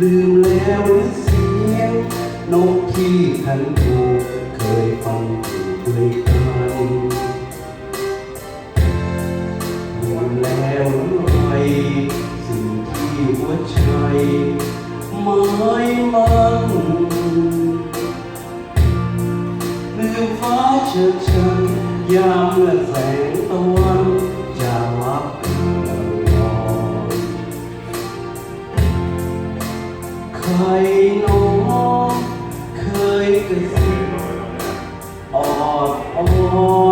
ลืมแล้วหรือเสียงนกที่ทันถูกเคยฟังอยู่ด้วยกันลืมแล้วหรือไรสิ่งที่หัวใจหมายมันลืมฟ้าเชิดชันยามเมื่อแสงตะ ใครหน้อเคยกระซิบออดอ้อน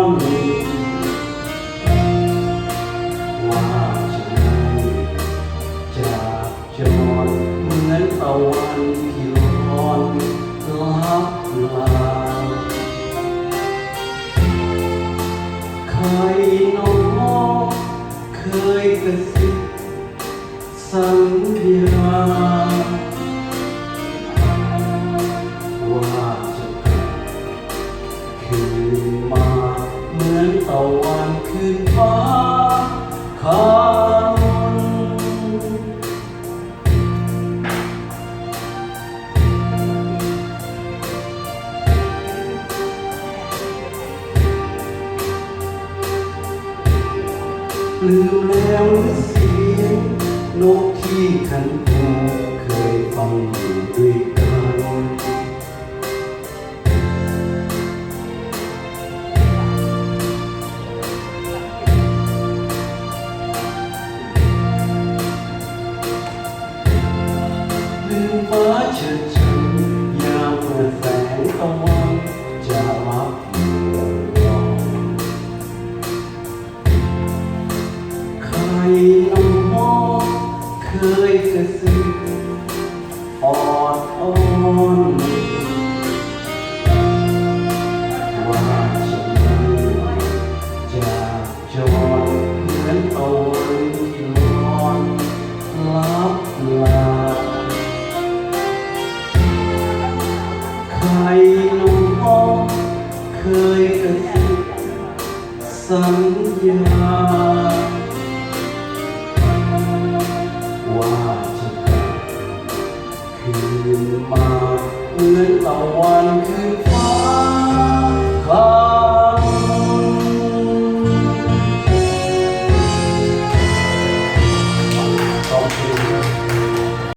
มือนตะวันคืนฟ้าคำลืมแล้วเสียงนกที่ขันหูเคยฟังอยู่ด้วยกัน ฟ้าเฉิดฉันยามเมื่อแสงตะวันจะมาผิวลองใครน้องเคยกระซิบอ เคยกันสัญญา ว่าจะกลับคืนมาเหมือนตะวันคืนฟ้า